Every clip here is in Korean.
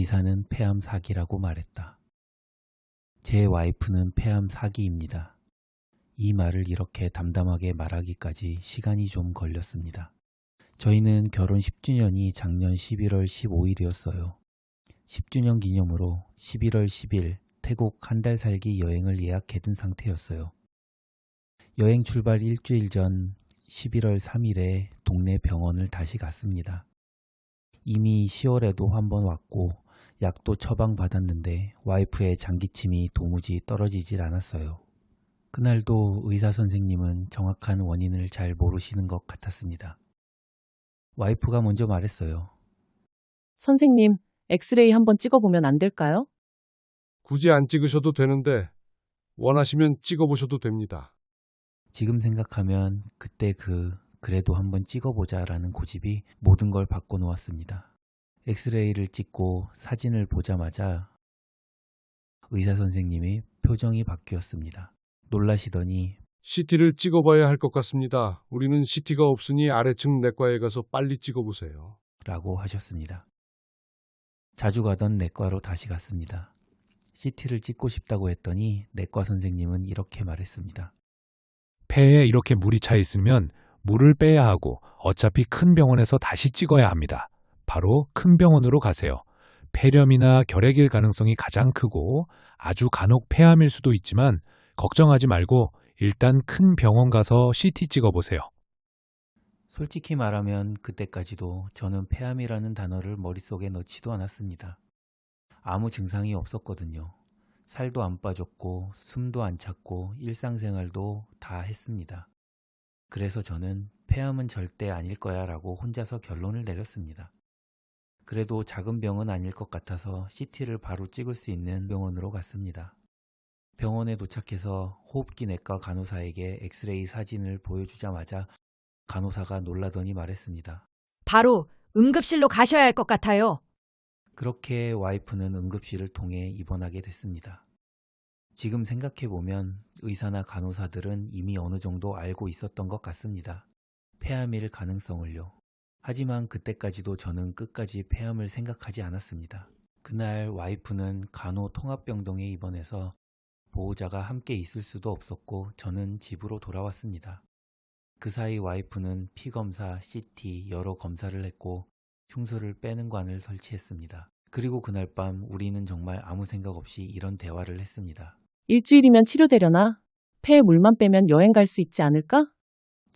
의사는 폐암 사기라고 말했다. 제 와이프는 폐암 사기입니다. 이 말을 이렇게 담담하게 말하기까지 시간이 좀 걸렸습니다. 저희는 결혼 10주년이 작년 11월 15일이었어요. 10주년 기념으로 11월 10일 태국 한 달 살기 여행을 예약해둔 상태였어요. 여행 출발 일주일 전 11월 3일에 동네 병원을 다시 갔습니다. 이미 10월에도 한 번 왔고 약도 처방받았는데 와이프의 장기침이 도무지 떨어지질 않았어요. 그날도 의사 선생님은 정확한 원인을 잘 모르시는 것 같았습니다. 와이프가 먼저 말했어요. 선생님, 엑스레이 한번 찍어보면 안 될까요? 굳이 안 찍으셔도 되는데 원하시면 찍어보셔도 됩니다. 지금 생각하면 그때 그 그래도 한번 찍어보자 라는 고집이 모든 걸 바꿔놓았습니다. 엑스레이를 찍고 사진을 보자마자 의사 선생님이 표정이 바뀌었습니다. 놀라시더니 CT를 찍어봐야 할 것 같습니다. 우리는 CT가 없으니 아래층 내과에 가서 빨리 찍어보세요. 라고 하셨습니다. 자주 가던 내과로 다시 갔습니다. CT를 찍고 싶다고 했더니 내과 선생님은 이렇게 말했습니다. 폐에 이렇게 물이 차 있으면 물을 빼야 하고 어차피 큰 병원에서 다시 찍어야 합니다. 바로 큰 병원으로 가세요. 폐렴이나 결핵일 가능성이 가장 크고 아주 간혹 폐암일 수도 있지만 걱정하지 말고 일단 큰 병원 가서 CT 찍어 보세요. 솔직히 말하면 그때까지도 저는 폐암이라는 단어를 머릿속에 넣지도 않았습니다. 아무 증상이 없었거든요. 살도 안 빠졌고 숨도 안 찼고 일상생활도 다 했습니다. 그래서 저는 폐암은 절대 아닐 거야 라고 혼자서 결론을 내렸습니다. 그래도 작은 병은 아닐 것 같아서 CT를 바로 찍을 수 있는 병원으로 갔습니다. 병원에 도착해서 호흡기 내과 간호사에게 엑스레이 사진을 보여주자마자 간호사가 놀라더니 말했습니다. 바로 응급실로 가셔야 할 것 같아요. 그렇게 와이프는 응급실을 통해 입원하게 됐습니다. 지금 생각해보면 의사나 간호사들은 이미 어느 정도 알고 있었던 것 같습니다. 폐암일 가능성을요. 하지만 그때까지도 저는 끝까지 폐암을 생각하지 않았습니다. 그날 와이프는 간호 통합병동에 입원해서 보호자가 함께 있을 수도 없었고 저는 집으로 돌아왔습니다. 그 사이 와이프는 피검사, CT 여러 검사를 했고 흉수를 빼는 관을 설치했습니다. 그리고 그날 밤 우리는 정말 아무 생각 없이 이런 대화를 했습니다. 일주일이면 치료되려나? 폐에 물만 빼면 여행 갈 수 있지 않을까?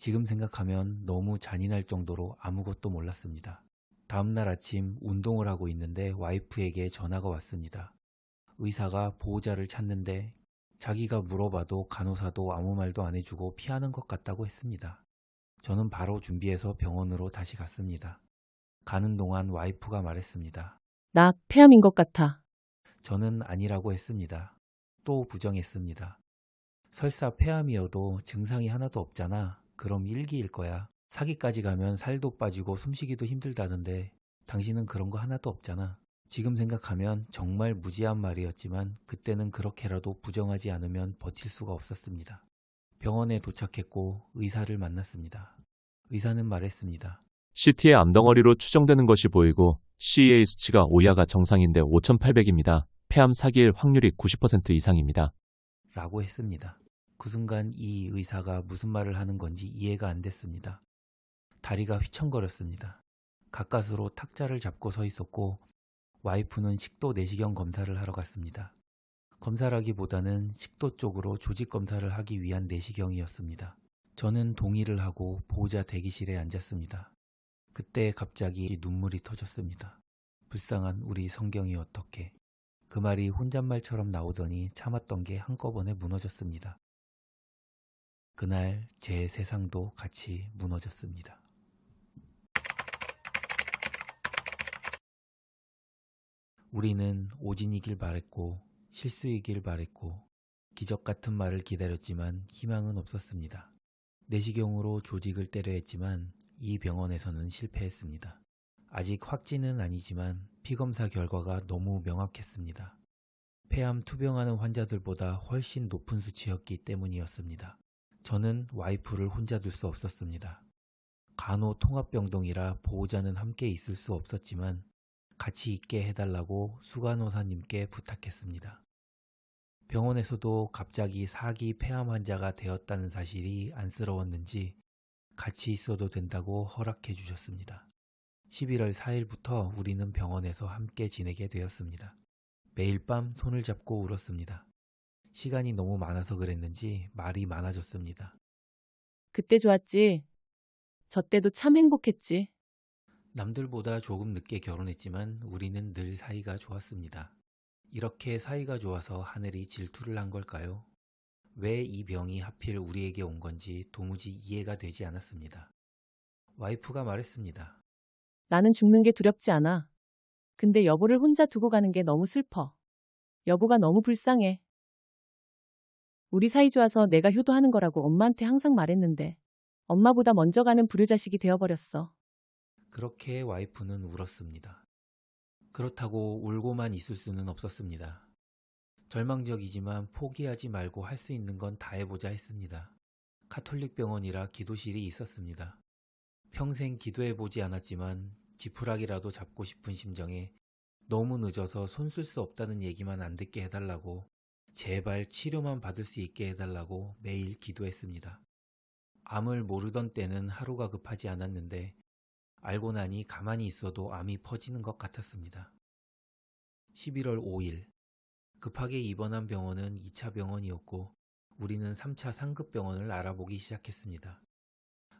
지금 생각하면 너무 잔인할 정도로 아무것도 몰랐습니다. 다음날 아침 운동을 하고 있는데 와이프에게 전화가 왔습니다. 의사가 보호자를 찾는데 자기가 물어봐도 간호사도 아무 말도 안 해주고 피하는 것 같다고 했습니다. 저는 바로 준비해서 병원으로 다시 갔습니다. 가는 동안 와이프가 말했습니다. 나 폐암인 것 같아. 저는 아니라고 했습니다. 또 부정했습니다. 설사 폐암이어도 증상이 하나도 없잖아. 그럼 일기일 거야. 사기까지 가면 살도 빠지고 숨쉬기도 힘들다던데 당신은 그런 거 하나도 없잖아. 지금 생각하면 정말 무지한 말이었지만 그때는 그렇게라도 부정하지 않으면 버틸 수가 없었습니다. 병원에 도착했고 의사를 만났습니다. 의사는 말했습니다. CT의 암덩어리로 추정되는 것이 보이고 CEA 수치가 5야가 정상인데 5,800입니다. 폐암 사기일 확률이 90% 이상입니다. 라고 했습니다. 그 순간 이 의사가 무슨 말을 하는 건지 이해가 안 됐습니다. 다리가 휘청거렸습니다. 가까스로 탁자를 잡고 서 있었고 와이프는 식도 내시경 검사를 하러 갔습니다. 검사라기보다는 식도 쪽으로 조직 검사를 하기 위한 내시경이었습니다. 저는 동의를 하고 보호자 대기실에 앉았습니다. 그때 갑자기 눈물이 터졌습니다. 불쌍한 우리 성경이 어떻게 그 말이 혼잣말처럼 나오더니 참았던 게 한꺼번에 무너졌습니다. 그날 제 세상도 같이 무너졌습니다. 우리는 오진이길 바랬고 실수이길 바랬고 기적 같은 말을 기다렸지만 희망은 없었습니다. 내시경으로 조직을 때려 했지만 이 병원에서는 실패했습니다. 아직 확진은 아니지만 피검사 결과가 너무 명확했습니다. 폐암 투병하는 환자들보다 훨씬 높은 수치였기 때문이었습니다. 저는 와이프를 혼자 둘 수 없었습니다. 간호 통합병동이라 보호자는 함께 있을 수 없었지만 같이 있게 해달라고 수간호사님께 부탁했습니다. 병원에서도 갑자기 사기 폐암 환자가 되었다는 사실이 안쓰러웠는지 같이 있어도 된다고 허락해 주셨습니다. 11월 4일부터 우리는 병원에서 함께 지내게 되었습니다. 매일 밤 손을 잡고 울었습니다. 시간이 너무 많아서 그랬는지 말이 많아졌습니다. 그때 좋았지. 저 때도 참 행복했지. 남들보다 조금 늦게 결혼했지만 우리는 늘 사이가 좋았습니다. 이렇게 사이가 좋아서 하늘이 질투를 한 걸까요? 왜 이 병이 하필 우리에게 온 건지 도무지 이해가 되지 않았습니다. 와이프가 말했습니다. 나는 죽는 게 두렵지 않아. 근데 여보를 혼자 두고 가는 게 너무 슬퍼. 여보가 너무 불쌍해. 우리 사이 좋아서 내가 효도하는 거라고 엄마한테 항상 말했는데 엄마보다 먼저 가는 불효자식이 되어버렸어. 그렇게 와이프는 울었습니다. 그렇다고 울고만 있을 수는 없었습니다. 절망적이지만 포기하지 말고 할 수 있는 건 다 해보자 했습니다. 카톨릭 병원이라 기도실이 있었습니다. 평생 기도해보지 않았지만 지푸라기라도 잡고 싶은 심정에 너무 늦어서 손 쓸 수 없다는 얘기만 안 듣게 해달라고 제발 치료만 받을 수 있게 해달라고 매일 기도했습니다. 암을 모르던 때는 하루가 급하지 않았는데 알고 나니 가만히 있어도 암이 퍼지는 것 같았습니다. 11월 5일 급하게 입원한 병원은 2차 병원이었고 우리는 3차 상급 병원을 알아보기 시작했습니다.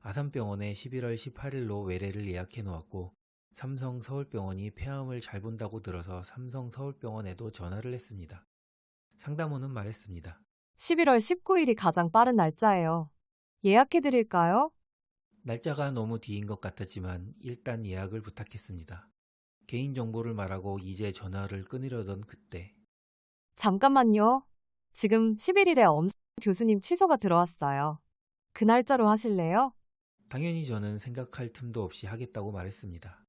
아산병원에 11월 18일로 외래를 예약해 놓았고 삼성 서울병원이 폐암을 잘 본다고 들어서 삼성 서울병원에도 전화를 했습니다. 상담원은 말했습니다. 11월 19일이 가장 빠른 날짜예요. 예약해드릴까요? 날짜가 너무 뒤인 것 같았지만 일단 예약을 부탁했습니다. 개인정보를 말하고 이제 전화를 끊으려던 그때 잠깐만요. 지금 11일에 엄 교수님 취소가 들어왔어요. 그 날짜로 하실래요? 당연히 저는 생각할 틈도 없이 하겠다고 말했습니다.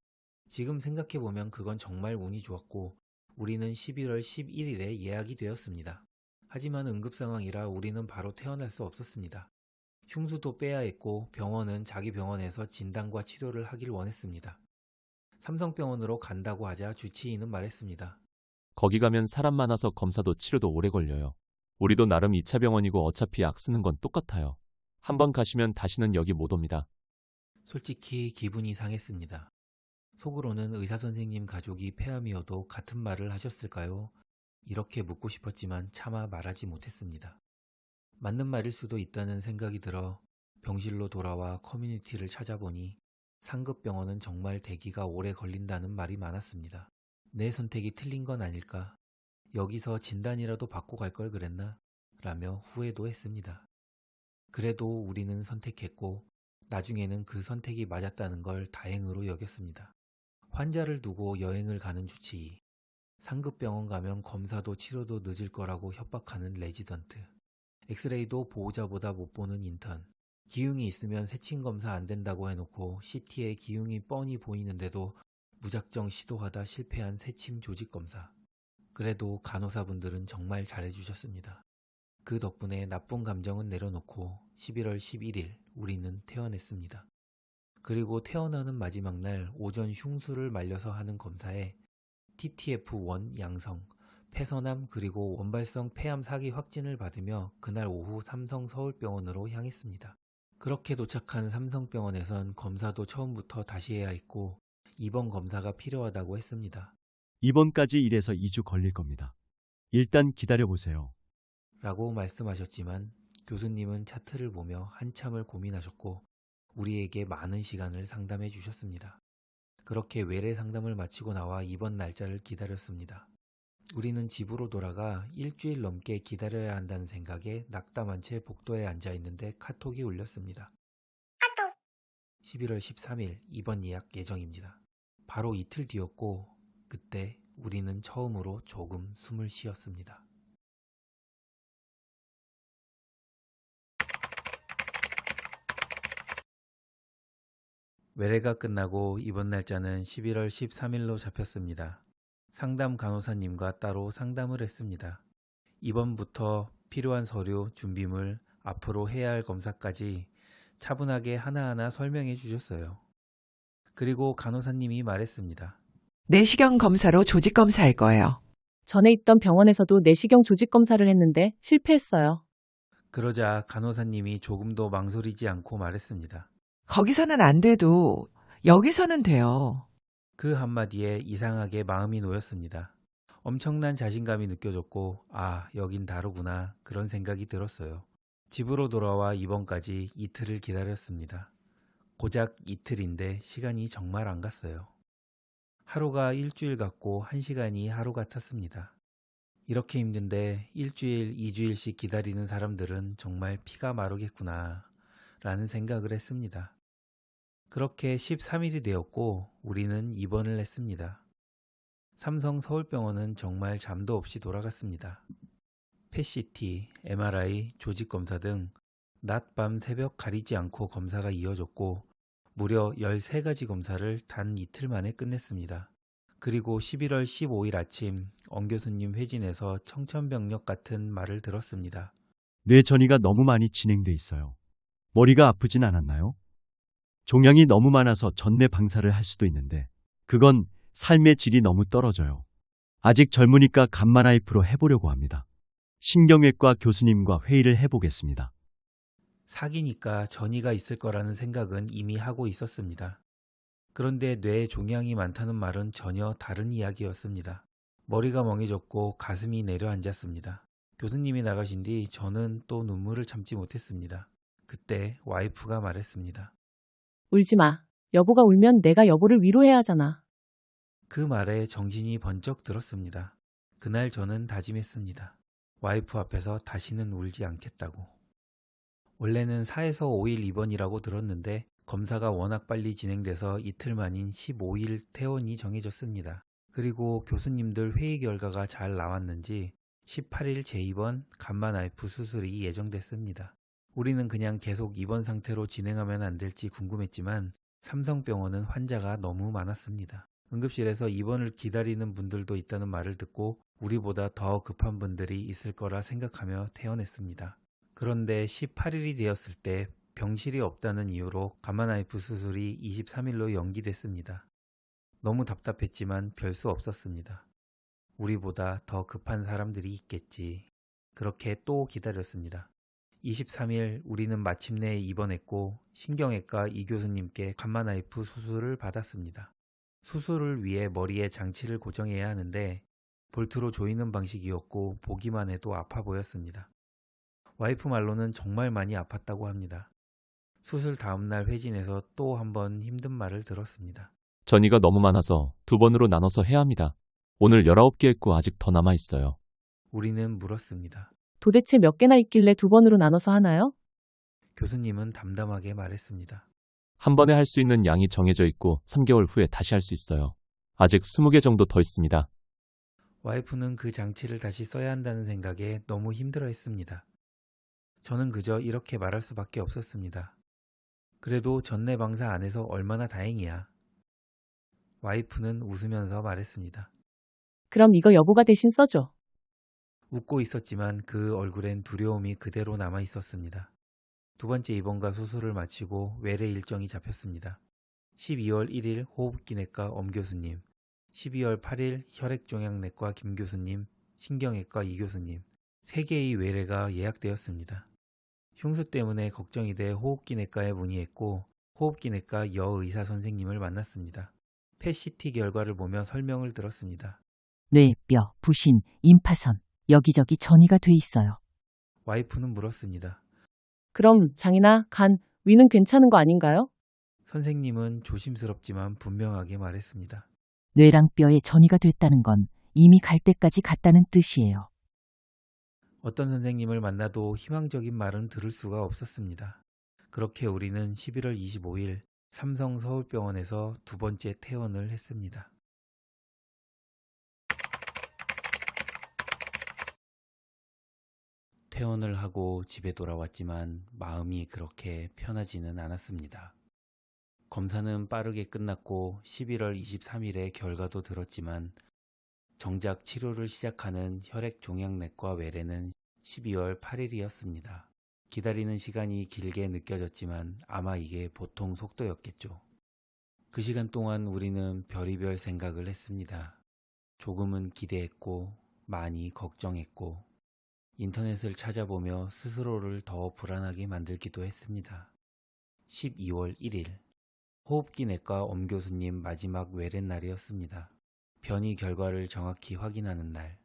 지금 생각해보면 그건 정말 운이 좋았고 우리는 11월 11일에 예약이 되었습니다. 하지만 응급 상황이라 우리는 바로 퇴원할 수 없었습니다. 흉수도 빼야 했고 병원은 자기 병원에서 진단과 치료를 하길 원했습니다. 삼성병원으로 간다고 하자 주치의는 말했습니다. 거기 가면 사람 많아서 검사도 치료도 오래 걸려요. 우리도 나름 2차 병원이고 어차피 약 쓰는 건 똑같아요. 한번 가시면 다시는 여기 못 옵니다. 솔직히 기분이 상했습니다. 속으로는 의사 선생님 가족이 폐암이어도 같은 말을 하셨을까요? 이렇게 묻고 싶었지만 차마 말하지 못했습니다. 맞는 말일 수도 있다는 생각이 들어 병실로 돌아와 커뮤니티를 찾아보니 상급 병원은 정말 대기가 오래 걸린다는 말이 많았습니다. 내 선택이 틀린 건 아닐까? 여기서 진단이라도 받고 갈 걸 그랬나? 라며 후회도 했습니다. 그래도 우리는 선택했고 나중에는 그 선택이 맞았다는 걸 다행으로 여겼습니다. 환자를 두고 여행을 가는 주치의, 상급 병원 가면 검사도 치료도 늦을 거라고 협박하는 레지던트, 엑스레이도 보호자보다 못 보는 인턴, 기흉이 있으면 세친 검사 안 된다고 해놓고 CT에 기흉이 뻔히 보이는데도 무작정 시도하다 실패한 세침 조직 검사. 그래도 간호사분들은 정말 잘해주셨습니다. 그 덕분에 나쁜 감정은 내려놓고 11월 11일 우리는 퇴원했습니다. 그리고 퇴원하는 마지막 날 오전 흉수를 말려서 하는 검사에 TTF1 양성, 폐선암 그리고 원발성 폐암 사기 확진을 받으며 그날 오후 삼성 서울병원으로 향했습니다. 그렇게 도착한 삼성병원에선 검사도 처음부터 다시 해야 했고 입원 검사가 필요하다고 했습니다. 이번까지 1에서 2주 걸릴 겁니다. 일단 기다려보세요. 라고 말씀하셨지만 교수님은 차트를 보며 한참을 고민하셨고 우리에게 많은 시간을 상담해 주셨습니다. 그렇게 외래 상담을 마치고 나와 이번 날짜를 기다렸습니다. 우리는 집으로 돌아가 일주일 넘게 기다려야 한다는 생각에 낙담한 채 복도에 앉아 있는데 카톡이 울렸습니다. 11월 13일 입원 예약 예정입니다. 바로 이틀 뒤였고 그때 우리는 처음으로 조금 숨을 쉬었습니다. 외래가 끝나고 이번 날짜는 11월 13일로 잡혔습니다. 상담 간호사님과 따로 상담을 했습니다. 이번부터 필요한 서류, 준비물, 앞으로 해야 할 검사까지 차분하게 하나하나 설명해 주셨어요. 그리고 간호사님이 말했습니다. 내시경 검사로 조직 검사할 거예요. 전에 있던 병원에서도 내시경 조직 검사를 했는데 실패했어요. 그러자 간호사님이 조금도 망설이지 않고 말했습니다. 거기서는 안 돼도 여기서는 돼요. 그 한마디에 이상하게 마음이 놓였습니다. 엄청난 자신감이 느껴졌고, 아, 여긴 다르구나. 그런 생각이 들었어요. 집으로 돌아와 입원까지 이틀을 기다렸습니다. 고작 이틀인데 시간이 정말 안 갔어요. 하루가 일주일 같고 한 시간이 하루 같았습니다. 이렇게 힘든데 일주일, 이주일씩 기다리는 사람들은 정말 피가 마르겠구나. 라는 생각을 했습니다. 그렇게 13일이 되었고 우리는 입원을 했습니다. 삼성 서울병원은 정말 잠도 없이 돌아갔습니다. 펫CT, MRI, 조직검사 등 낮, 밤, 새벽 가리지 않고 검사가 이어졌고 무려 13가지 검사를 단 이틀 만에 끝냈습니다. 그리고 11월 15일 아침 엄 교수님 회진에서 청천벽력 같은 말을 들었습니다. 뇌 전이가 너무 많이 진행돼 있어요. 머리가 아프진 않았나요? 종양이 너무 많아서 전내 방사를 할 수도 있는데 그건 삶의 질이 너무 떨어져요. 아직 젊으니까 간마라이프로 해보려고 합니다. 신경외과 교수님과 회의를 해보겠습니다. 사기니까 전이가 있을 거라는 생각은 이미 하고 있었습니다. 그런데 뇌에 종양이 많다는 말은 전혀 다른 이야기였습니다. 머리가 멍해졌고 가슴이 내려앉았습니다. 교수님이 나가신 뒤 저는 또 눈물을 참지 못했습니다. 그때 와이프가 말했습니다. 울지 마. 여보가 울면 내가 여보를 위로해야 하잖아. 그 말에 정신이 번쩍 들었습니다. 그날 저는 다짐했습니다. 와이프 앞에서 다시는 울지 않겠다고. 원래는 4에서 5일 입원이라고 들었는데 검사가 워낙 빨리 진행돼서 이틀 만인 15일 퇴원이 정해졌습니다. 그리고 교수님들 회의 결과가 잘 나왔는지 18일 재입원 간마나이프 수술이 예정됐습니다. 우리는 그냥 계속 입원 상태로 진행하면 안 될지 궁금했지만 삼성병원은 환자가 너무 많았습니다. 응급실에서 입원을 기다리는 분들도 있다는 말을 듣고 우리보다 더 급한 분들이 있을 거라 생각하며 퇴원했습니다. 그런데 18일이 되었을 때 병실이 없다는 이유로 가마나이프 수술이 23일로 연기됐습니다. 너무 답답했지만 별 수 없었습니다. 우리보다 더 급한 사람들이 있겠지. 그렇게 또 기다렸습니다. 23일 우리는 마침내 입원했고 신경외과 이 교수님께 간마나이프 수술을 받았습니다. 수술을 위해 머리에 장치를 고정해야 하는데 볼트로 조이는 방식이었고 보기만 해도 아파 보였습니다. 와이프 말로는 정말 많이 아팠다고 합니다. 수술 다음날 회진에서 또 한 번 힘든 말을 들었습니다. 전이가 너무 많아서 두 번으로 나눠서 해야 합니다. 오늘 19개 했고 아직 더 남아 있어요. 우리는 물었습니다. 도대체 몇 개나 있길래 두 번으로 나눠서 하나요? 교수님은 담담하게 말했습니다. 한 번에 할 수 있는 양이 정해져 있고 3개월 후에 다시 할 수 있어요. 아직 20개 정도 더 있습니다. 와이프는 그 장치를 다시 써야 한다는 생각에 너무 힘들어 했습니다. 저는 그저 이렇게 말할 수밖에 없었습니다. 그래도 전내 방사 안 해서 얼마나 다행이야. 와이프는 웃으면서 말했습니다. 그럼 이거 여보가 대신 써줘. 웃고 있었지만 그 얼굴엔 두려움이 그대로 남아 있었습니다. 두 번째 입원과 수술을 마치고 외래 일정이 잡혔습니다. 12월 1일 호흡기내과 엄 교수님, 12월 8일 혈액종양내과 김 교수님, 신경외과 이 교수님, 세 개의 외래가 예약되었습니다. 흉수 때문에 걱정이 돼 호흡기내과에 문의했고 호흡기내과 여의사 선생님을 만났습니다. 펫CT 결과를 보며 설명을 들었습니다. 뇌, 뼈, 부신, 임파선, 여기저기 전이가 돼 있어요. 와이프는 물었습니다. 그럼 장이나 간, 위는 괜찮은 거 아닌가요? 선생님은 조심스럽지만 분명하게 말했습니다. 뇌랑 뼈에 전이가 됐다는 건 이미 갈 때까지 갔다는 뜻이에요. 어떤 선생님을 만나도 희망적인 말은 들을 수가 없었습니다. 그렇게 우리는 11월 25일 삼성 서울병원에서 두 번째 퇴원을 했습니다. 퇴원을 하고 집에 돌아왔지만 마음이 그렇게 편하지는 않았습니다. 검사는 빠르게 끝났고 11월 23일에 결과도 들었지만 정작 치료를 시작하는 혈액종양내과 외래는 12월 8일이었습니다. 기다리는 시간이 길게 느껴졌지만 아마 이게 보통 속도였겠죠. 그 시간 동안 우리는 별의별 생각을 했습니다. 조금은 기대했고, 많이 걱정했고, 인터넷을 찾아보며 스스로를 더 불안하게 만들기도 했습니다. 12월 1일, 호흡기 내과 엄 교수님 마지막 외래 날이었습니다. 변이 결과를 정확히 확인하는 날,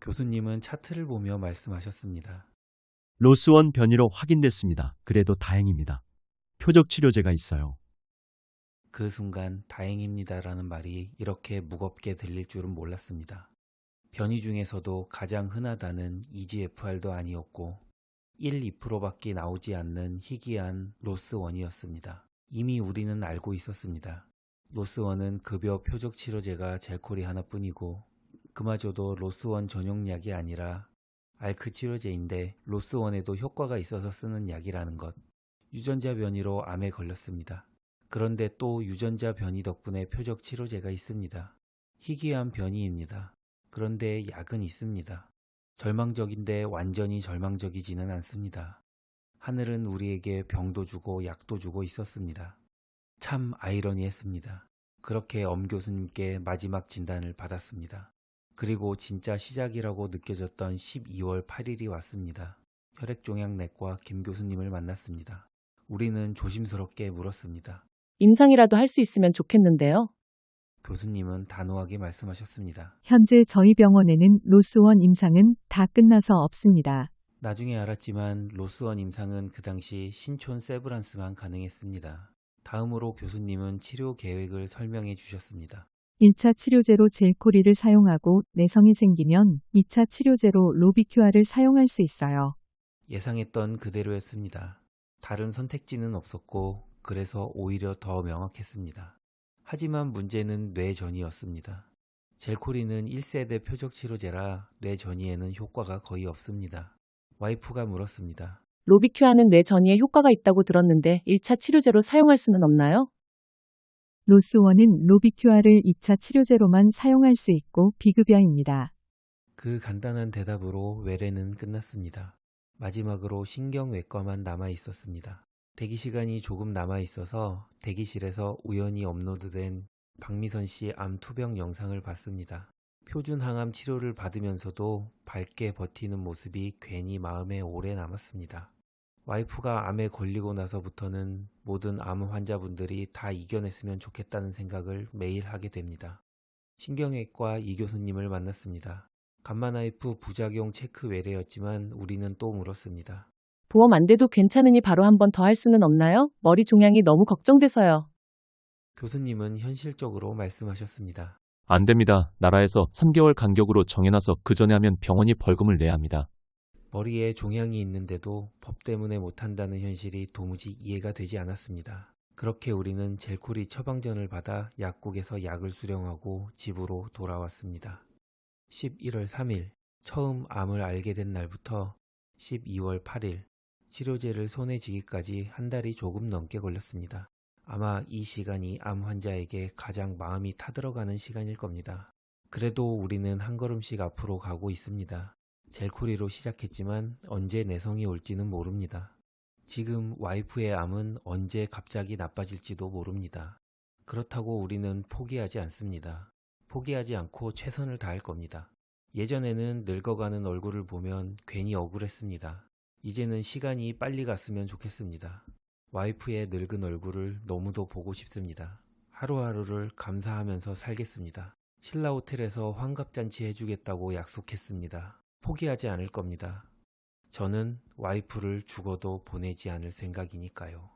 교수님은 차트를 보며 말씀하셨습니다. 로스원 변이로 확인됐습니다. 그래도 다행입니다. 표적 치료제가 있어요. 그 순간 다행입니다라는 말이 이렇게 무겁게 들릴 줄은 몰랐습니다. 변이 중에서도 가장 흔하다는 EGFR도 아니었고 1, 2%밖에 나오지 않는 희귀한 로스원이었습니다. 이미 우리는 알고 있었습니다. 로스원은 급여 표적 치료제가 젤콜이 하나뿐이고 그마저도 로스원 전용약이 아니라 알크 치료제인데 로스원에도 효과가 있어서 쓰는 약이라는 것. 유전자 변이로 암에 걸렸습니다. 그런데 또 유전자 변이 덕분에 표적 치료제가 있습니다. 희귀한 변이입니다. 그런데 약은 있습니다. 절망적인데 완전히 절망적이지는 않습니다. 하늘은 우리에게 병도 주고 약도 주고 있었습니다. 참 아이러니했습니다. 그렇게 엄 교수님께 마지막 진단을 받았습니다. 그리고 진짜 시작이라고 느껴졌던 12월 8일이 왔습니다. 혈액종양내과 김 교수님을 만났습니다. 우리는 조심스럽게 물었습니다. 임상이라도 할 수 있으면 좋겠는데요. 교수님은 단호하게 말씀하셨습니다. 현재 저희 병원에는 로스원 임상은 다 끝나서 없습니다. 나중에 알았지만 로스원 임상은 그 당시 신촌 세브란스만 가능했습니다. 다음으로 교수님은 치료 계획을 설명해 주셨습니다. 1차 치료제로 젤코리를 사용하고 내성이 생기면 2차 치료제로 로비큐아를 사용할 수 있어요. 예상했던 그대로였습니다. 다른 선택지는 없었고 그래서 오히려 더 명확했습니다. 하지만 문제는 뇌전이었습니다. 젤코리는 1세대 표적 치료제라 뇌전이에는 효과가 거의 없습니다. 와이프가 물었습니다. 로비큐아는 뇌 전이에 효과가 있다고 들었는데 1차 치료제로 사용할 수는 없나요? 로스원은 로비큐아를 2차 치료제로만 사용할 수 있고 비급여입니다. 그 간단한 대답으로 외래는 끝났습니다. 마지막으로 신경외과만 남아 있었습니다. 대기 시간이 조금 남아 있어서 대기실에서 우연히 업로드된 박미선 씨암 투병 영상을 봤습니다. 표준 항암 치료를 받으면서도 밝게 버티는 모습이 괜히 마음에 오래 남았습니다. 와이프가 암에 걸리고 나서부터는 모든 암 환자분들이 다 이겨냈으면 좋겠다는 생각을 매일 하게 됩니다. 신경외과 이 교수님을 만났습니다. 감마나이프 부작용 체크 외래였지만 우리는 또 물었습니다. 보험 안 돼도 괜찮으니 바로 한 번 더 할 수는 없나요? 머리 종양이 너무 걱정돼서요. 교수님은 현실적으로 말씀하셨습니다. 안 됩니다. 나라에서 3개월 간격으로 정해놔서 그 전에 하면 병원이 벌금을 내야 합니다. 머리에 종양이 있는데도 법 때문에 못한다는 현실이 도무지 이해가 되지 않았습니다. 그렇게 우리는 젤코리 처방전을 받아 약국에서 약을 수령하고 집으로 돌아왔습니다. 11월 3일 처음 암을 알게 된 날부터 12월 8일 치료제를 손에 쥐기까지 한 달이 조금 넘게 걸렸습니다. 아마 이 시간이 암 환자에게 가장 마음이 타들어가는 시간일 겁니다. 그래도 우리는 한 걸음씩 앞으로 가고 있습니다. 젤코리로 시작했지만 언제 내성이 올지는 모릅니다. 지금 와이프의 암은 언제 갑자기 나빠질지도 모릅니다. 그렇다고 우리는 포기하지 않습니다. 포기하지 않고 최선을 다할 겁니다. 예전에는 늙어가는 얼굴을 보면 괜히 억울했습니다. 이제는 시간이 빨리 갔으면 좋겠습니다. 와이프의 늙은 얼굴을 너무도 보고 싶습니다. 하루하루를 감사하면서 살겠습니다. 신라 호텔에서 환갑잔치 해주겠다고 약속했습니다. 포기하지 않을 겁니다. 저는 와이프를 죽어도 보내지 않을 생각이니까요.